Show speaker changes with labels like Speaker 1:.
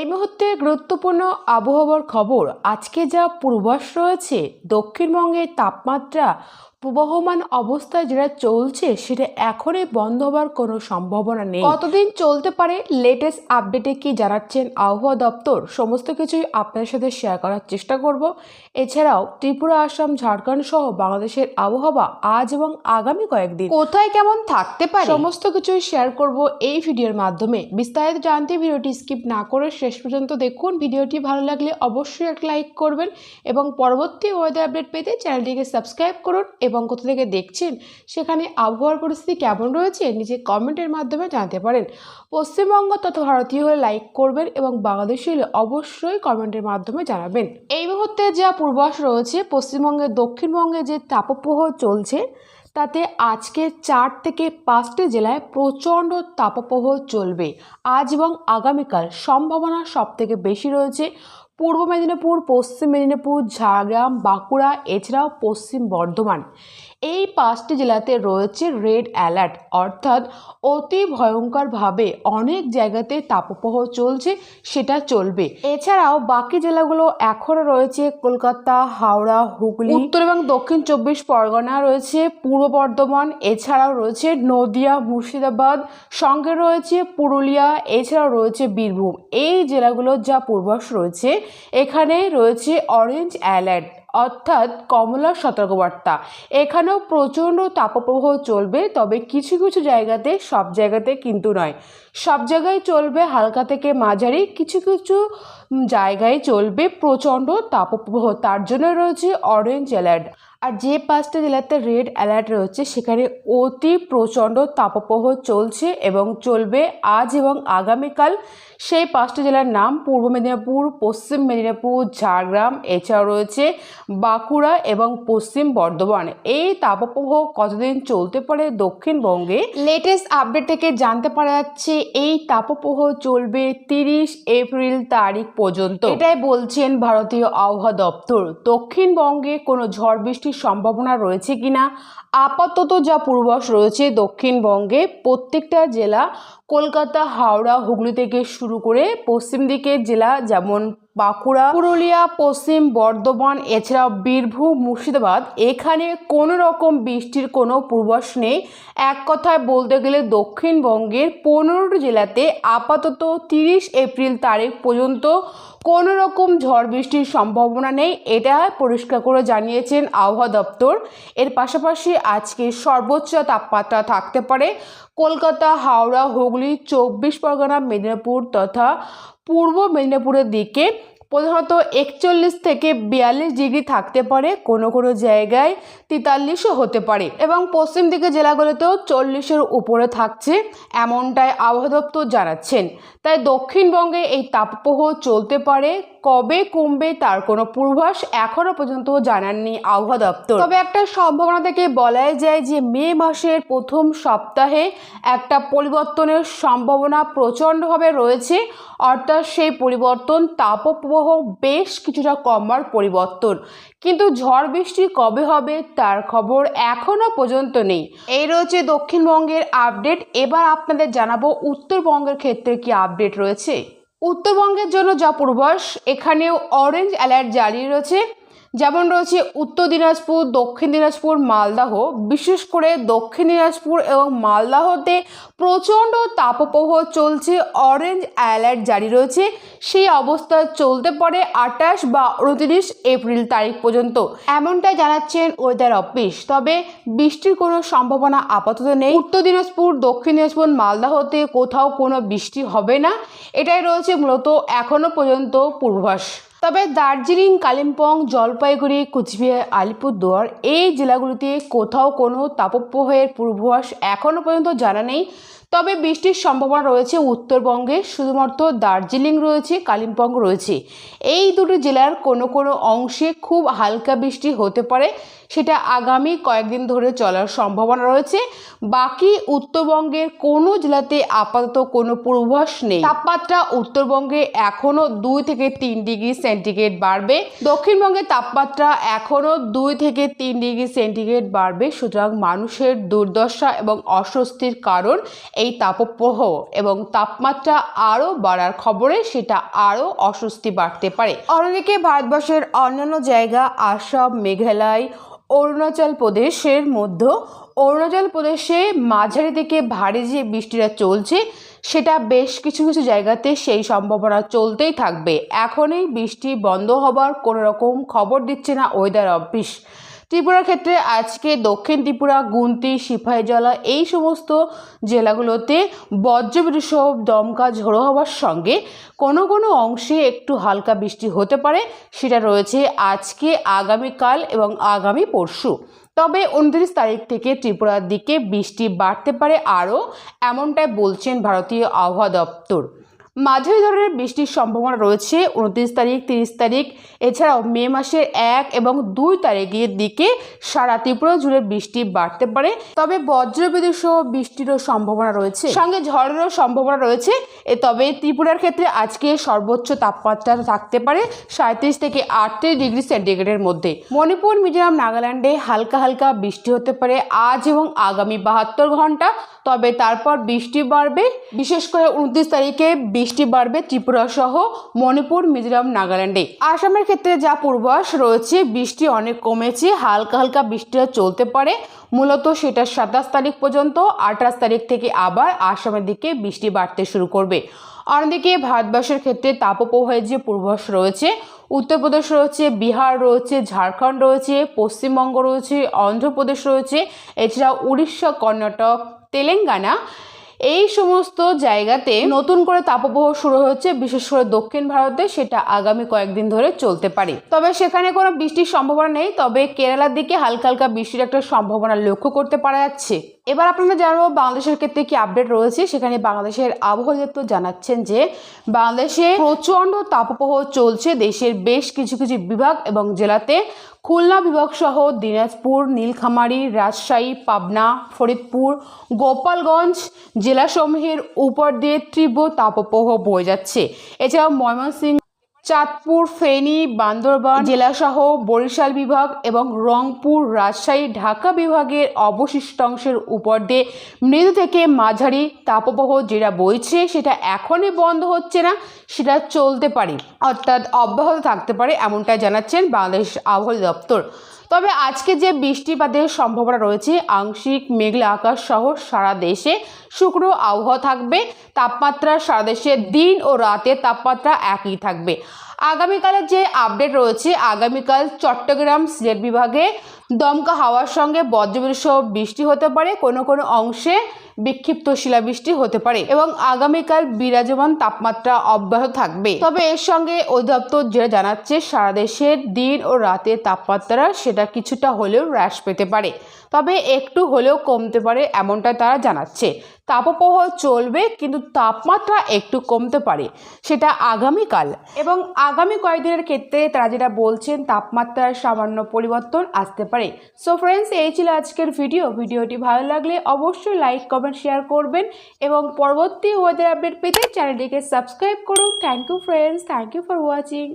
Speaker 1: এই মুহূর্তে গুরুত্বপূর্ণ আবহাওয়ার খবর। আজকে যা পূর্বাস রয়েছে দক্ষিণবঙ্গের তাপমাত্রা প্রবহমান অবস্থায় যেটা চলছে সেটা এখনই বন্ধ হওয়ার কোনো সম্ভাবনা নেই। কতদিন চলতে পারে? লেটেস্ট আপডেটে কি জানাচ্ছেন আবহাওয়া দপ্তর? সমস্ত কিছুই আপনার সাথে শেয়ার করার চেষ্টা করব। এছাড়াও ত্রিপুরা আসাম ঝাড়খণ্ড সহ বাংলাদেশের আবহাওয়া আজ এবং আগামী কয়েকদিন। কোথায় কেমন থাকতে পারে? সমস্ত কিছুই শেয়ার করব এই ভিডিওর মাধ্যমে। বিস্তারিত জানতে ভিডিওটি স্কিপ না করে শেষ পর্যন্ত দেখুন। ভিডিওটি ভালো লাগলে অবশ্যই একটা লাইক করবেন এবং পরবর্তী ওয়েদার আপডেট পেতে চ্যানেলটিকে সাবস্ক্রাইব করুন এবং কোথা থেকে দেখছেন সেখানে আবহাওয়ার পরিস্থিতি কেমন রয়েছে নিজে কমেন্টের মাধ্যমে জানতে পারেন। পশ্চিমবঙ্গ তথা ভারতীয় হলে লাইক করবেন এবং বাংলাদেশি হলে অবশ্যই কমেন্টের মাধ্যমে জানাবেন। এই মুহূর্তে যা পূর্বাস রয়েছে পশ্চিমবঙ্গের দক্ষিণবঙ্গে যে তাপপ্রবাহ চলছে, তাতে আজকে চার থেকে পাঁচটি জেলায় প্রচণ্ড তাপপ্রবাহ চলবে। আজ এবং আগামীকাল সম্ভাবনা সব থেকে বেশি রয়েছে। পূর্ব মেদিনীপুর, পশ্চিম মেদিনীপুর, ঝাড়গ্রাম, বাঁকুড়া, এছাড়াও পশ্চিম বর্ধমান। এই পাঁচটি জেলাতে রয়েছে রেড অ্যালার্ট। অর্থাৎ অতি ভয়ঙ্করভাবে অনেক জায়গাতে তাপপ্রবাহ চলছে, সেটা চলবে। এছাড়াও বাকি জেলাগুলো এখনও রয়েছে কলকাতা, হাওড়া, হুগলি। উত্তর এবং দক্ষিণ চব্বিশ পরগনা রয়েছে, পূর্ব বর্ধমান, এছাড়াও রয়েছে নদিয়া, মুর্শিদাবাদ, সঙ্গে রয়েছে পুরুলিয়া, এছাড়াও রয়েছে বীরভূম। এই জেলাগুলোর যা পূর্বাস রয়েছে এখানে রয়েছে অরেঞ্জ অ্যালার্ট অর্থাৎ কমলা সতর্কবার্তা। এখানেও প্রচণ্ড তাপপ্রবাহ চলবে, তবে কিছু কিছু জায়গাতে, সব জায়গাতে কিন্তু নয়। সব জায়গায় চলবে হালকা থেকে মাঝারি, কিছু কিছু জায়গায় চলবে প্রচণ্ড তাপপ্রবাহ। তার জন্য রয়েছে অরেঞ্জ অ্যালার্ট আর যে পাঁচটা জেলাতে রেড অ্যালার্ট রয়েছে সেখানে অতি প্রচণ্ড তাপপ্রহ চলছে এবং চলবে আজ এবং আগামীকাল। সেই পাঁচটা জেলার নাম পূর্ব মেদিনীপুর পশ্চিম মেদিনীপুর ঝাড়গ্রাম এছাড়াও রয়েছে বাঁকুড়া এবং পশ্চিম বর্ধমান। এই তাপপ্রহ কতদিন চলতে পারে দক্ষিণবঙ্গে? লেটেস্ট আপডেট থেকে জানতে পারা যাচ্ছে এই তাপপ্রহ চলবে তিরিশ এপ্রিল তারিখ পর্যন্ত। এটাই বলছেন ভারতীয় আবহাওয়া দপ্তর। দক্ষিণবঙ্গে কোনো ঝড় বৃষ্টির সম্ভাবনা রয়েছে কিনা? আপাতত যা পূর্বাস রয়েছে দক্ষিণবঙ্গে, প্রত্যেকটা জেলা, কলকাতা, হাওড়া, হুগলি থেকে শুরু করে পশ্চিম দিকের জেলা যেমন বাঁকুড়া, পুরুলিয়া, পশ্চিম বর্ধমান, এছাড়াও বীরভূম, মুর্শিদাবাদ, এখানে কোনো রকম বৃষ্টির কোনো পূর্বাস নেই। এক কথায় বলতে গেলে দক্ষিণবঙ্গের পনেরোটি জেলাতে আপাতত তিরিশ এপ্রিল তারিখ পর্যন্ত কোনো রকম ঝড় বৃষ্টির সম্ভাবনা নেই। এটা পরিষ্কার করে জানিয়েছেন আবহাওয়া দপ্তর। এর পাশাপাশি আজকে সর্বোচ্চ তাপমাত্রা থাকতে পারে কলকাতা, হাওড়া, হুগলি, চব্বিশ পরগনা, মেদিনীপুর তথা পূর্ব মেদিনীপুরের দিকে প্রধানত একচল্লিশ থেকে বিয়াল্লিশ ডিগ্রি থাকতে পারে, কোনো কোনো জায়গায় তেতাল্লিশও হতে পারে এবং পশ্চিম দিকে জেলাগুলোতেও চল্লিশের উপরে থাকছে এমনটাই আবহাওয়া দপ্তর জানাচ্ছেন। তাই দক্ষিণবঙ্গে এই তাপপ্রহ চলতে পারে কবে কমবে তার কোনো পূর্বাস এখনও পর্যন্ত জানাননি আবহাওয়া দপ্তর। তবে একটা সম্ভাবনা থেকে বলাই যায় যে মে মাসের প্রথম সপ্তাহে একটা পরিবর্তনের সম্ভাবনা প্রচণ্ডভাবে রয়েছে, অর্থাৎ সেই পরিবর্তন তাপপ্রবাহ বেশ কিছুটা কমার পরিবর্তন। কিন্তু ঝড় বৃষ্টি কবে হবে তার খবর এখনও পর্যন্ত নেই। এই রয়েছে দক্ষিণবঙ্গের আপডেট। এবার আপনাদের জানাব উত্তরবঙ্গের ক্ষেত্রে কি আপডেট রয়েছে। উত্তরবঙ্গের জন্য যা পূর্বাস এখানেও অরেঞ্জ অ্যালার্ট জারি রয়েছে। যেমন রয়েছে উত্তর দিনাজপুর, দক্ষিণ দিনাজপুর, মালদাহ। বিশেষ করে দক্ষিণ দিনাজপুর এবং মালদাহতে প্রচণ্ড তাপপ্রবাহ চলছে অরেঞ্জ অ্যালার্ট জারি রয়েছে। সেই অবস্থা চলতে পারে আঠাশ বা উনত্রিশ এপ্রিল তারিখ পর্যন্ত। এমনটাই জানাচ্ছেন ওয়েদার অফিস তবে বৃষ্টির কোনো সম্ভাবনা আপাতত নেই। উত্তর দিনাজপুর, দক্ষিণ দিনাজপুর, মালদাহতে কোথাও কোনো বৃষ্টি হবে না। এটাই রয়েছে মূলত এখনও পর্যন্ত পূর্বাভাস। তবে দার্জিলিং, কালিম্পং, জলপাইগুড়ি, কুচবিহার, আলিপুরদুয়ার এই জেলাগুলিতে কোথাও কোনো তাপপ্রবাহের পূর্বাভাস এখনও পর্যন্ত জানা নেই। তবে বৃষ্টির সম্ভাবনা রয়েছে উত্তরবঙ্গে, শুধুমাত্র দার্জিলিং রয়েছে, কালিম্পং রয়েছে। এই দুটো জেলার কোনো কোনো অংশে খুব হালকা বৃষ্টি হতে পারে, সেটা আগামী কয়েকদিন ধরে চলার সম্ভাবনা রয়েছে। বাকি উত্তরবঙ্গের কোনো জেলাতে আপাতত কোনো পূর্বাভাস নেই। তাপমাত্রা উত্তরবঙ্গে এখনও দুই থেকে তিন ডিগ্রি সেন্টিগ্রেড বাড়বে। দক্ষিণবঙ্গের তাপমাত্রা এখনও দুই থেকে তিন ডিগ্রি সেন্টিগ্রেড বাড়বে। সুতরাং মানুষের দুর্দশা এবং অস্বস্তির কারণ এই তাপপ্রহ এবং তাপমাত্রা আরও বাড়ার খবরে সেটা আরও অস্বস্তি বাড়তে পারে। অন্যদিকে ভারতবর্ষের অন্যান্য জায়গা আসাম, মেঘালয়, অরুণাচল প্রদেশের মধ্যে, অরুণাচল প্রদেশে মাঝারি থেকে ভারী যে বৃষ্টিটা চলছে, সেটা বেশ কিছু কিছু জায়গাতে সেই সম্ভাবনা চলতেই থাকবে। এখনই বৃষ্টি বন্ধ হবার কোনো রকম খবর দিচ্ছে না ওয়েদার অফিস ত্রিপুরার ক্ষেত্রে আজকে দক্ষিণ ত্রিপুরা, গুন্তি, সিপাহীজলা এই সমস্ত জেলাগুলোতে বজ্রবিদ্যুৎ সহ দমকা ঝোড়ো হওয়ার সঙ্গে কোনো কোনো অংশে একটু হালকা বৃষ্টি হতে পারে, সেটা রয়েছে আজকে, আগামীকাল এবং আগামী পরশু। তবে উনত্রিশ তারিখ থেকে ত্রিপুরার দিকে বৃষ্টি বাড়তে পারে আরও, এমনটাই বলছেন ভারতীয় আবহাওয়া দপ্তর। মাঝারি ধরনের বৃষ্টির সম্ভাবনা রয়েছে। উনত্রিশ তারিখ, তিরিশ তারিখ, এছাড়াও মে মাসের এক এবং দুই তারিখের দিকে সারা ত্রিপুরা জুড়ে বৃষ্টি বাড়তে পারে। তবে বজ্রবিদ্যুৎ সহ বৃষ্টিরও সম্ভাবনা রয়েছে। সঙ্গে ঝড়েরও সম্ভাবনা রয়েছে। এ তবে ত্রিপুরার ক্ষেত্রে আজকে সর্বোচ্চ তাপমাত্রা থাকতে পারে সাঁত্রিশ থেকে আটত্রিশ ডিগ্রি সেন্টিগ্রেডের মধ্যে। মণিপুর, মিজোরাম, নাগাল্যান্ডে হালকা হালকা বৃষ্টি হতে পারে আজ এবং আগামী বাহাত্তর ঘণ্টা। তবে তারপর বৃষ্টি বাড়বে। বিশেষ করে উনত্রিশ তারিখে বাড়বে ত্রিপুরা সহ মণিপুর, মিজোরাম, নাগাল্যান্ডে। আসামের ক্ষেত্রে যা পূর্বাস রয়েছে, বৃষ্টি অনেক কমেছে, হালকা হালকা বৃষ্টিটা চলতে পারে। মূলত সেটা সাতাশ তারিখ পর্যন্ত, আঠাশ তারিখ থেকে আবার আসামের দিকে বৃষ্টি বাড়তে শুরু করবে। অন্যদিকে ভারতবর্ষের ক্ষেত্রে তাপপ্রবাহের যে পূর্বাস রয়েছে, উত্তরপ্রদেশ রয়েছে, বিহার রয়েছে, ঝাড়খণ্ড রয়েছে, পশ্চিমবঙ্গ রয়েছে, অন্ধ্রপ্রদেশ রয়েছে এছাড়া উড়িষ্যা, কর্ণাটক, তেলেঙ্গানা এই সমস্ত জায়গাতে নতুন করে তাপপ্রবাহ শুরু হচ্ছে বিশেষ করে দক্ষিণ ভারতে, সেটা আগামী কয়েকদিন ধরে চলতে পারে। তবে সেখানে কোনো বৃষ্টির সম্ভাবনা নেই, তবে কেরালার দিকে হালকা হালকা বৃষ্টির একটা সম্ভাবনা লক্ষ্য করতে পারা যাচ্ছে। এবার আপনারা জানব বাংলাদেশের ক্ষেত্রে কি আপডেট রয়েছে, সেখানে বাংলাদেশের আবহাওয়া দপ্তর জানাচ্ছেন যে, বাংলাদেশে প্রচণ্ড তাপপ্রবাহ চলছে, দেশের বেশ কিছু কিছু বিভাগ এবং জেলাতে খুলনা বিভাগসহ দিনাজপুর নীলখামারী রাজশাহী, পাবনা, ফরিদপুর, গোপালগঞ্জ জেলাসমূহের উপর দিয়ে তীব্র তাপপ্রহ বয়ে যাচ্ছে। এছাড়াও ময়মনসিংহ চাঁদপুর, ফেনী, বান্দরবান জেলাসহ বরিশাল বিভাগ এবং রংপুর, রাজশাহী, ঢাকা বিভাগের অবশিষ্টাংশের উপর দিয়ে মৃদু থেকে মাঝারি তাপবহ যেটা বইছে সেটা এখনই বন্ধ হচ্ছে না, সেটা চলতে পারে। অর্থাৎ অব্যাহত থাকতে পারে এমনটা জানাচ্ছেন বাংলাদেশ আবহাওয়া দপ্তর। তবে আজকে যে বৃষ্টিপাতের সম্ভাবনা রয়েছে, আংশিক মেঘলা আকাশ সহ সারা দেশে শুক্র আবহাওয়া থাকবে। তাপমাত্রা সারা দেশে দিন ও রাতে তাপমাত্রা একই থাকবে। আগামীকালের যে আপডেট রয়েছে, আগামীকাল চট্টগ্রাম সিলেট বিভাগে দমকা হাওয়ার সঙ্গে বজ্রবিদ্যুৎ বৃষ্টি হতে পারে। কোনো কোনো অংশে বিক্ষিপ্ত শিলাবৃষ্টি হতে পারে এবং আগামীকাল বিরাজমান তাপমাত্রা অব্যাহত থাকবে। তবে এর সঙ্গে অধিদপ্তর যেটা জানাচ্ছে, সারা দেশের দিন ও রাতের তাপমাত্রা সেটা কিছুটা হলেও হ্রাস পেতে পারে। তবে একটু হলেও কমতে পারে এমনটা তারা জানাচ্ছে। তাপপ্রবাহ চলবে, কিন্তু তাপমাত্রা একটু কমতে পারে, সেটা আগামীকাল। এবং আগামী কয়েকদিনের ক্ষেত্রে তারা যেটা বলছেন, তাপমাত্রার সামান্য পরিবর্তন আসতে পারে। সো ফ্রেন্ডস এই ছিল আজকের ভিডিও ভিডিওটি ভালো লাগলে অবশ্যই লাইক কমেন্ট শেয়ার করবেন এবং পরবর্তী ওয়েদার আপডেট পেতে চ্যানেলটিকে সাবস্ক্রাইব করুন। Thank you friends thank you for watching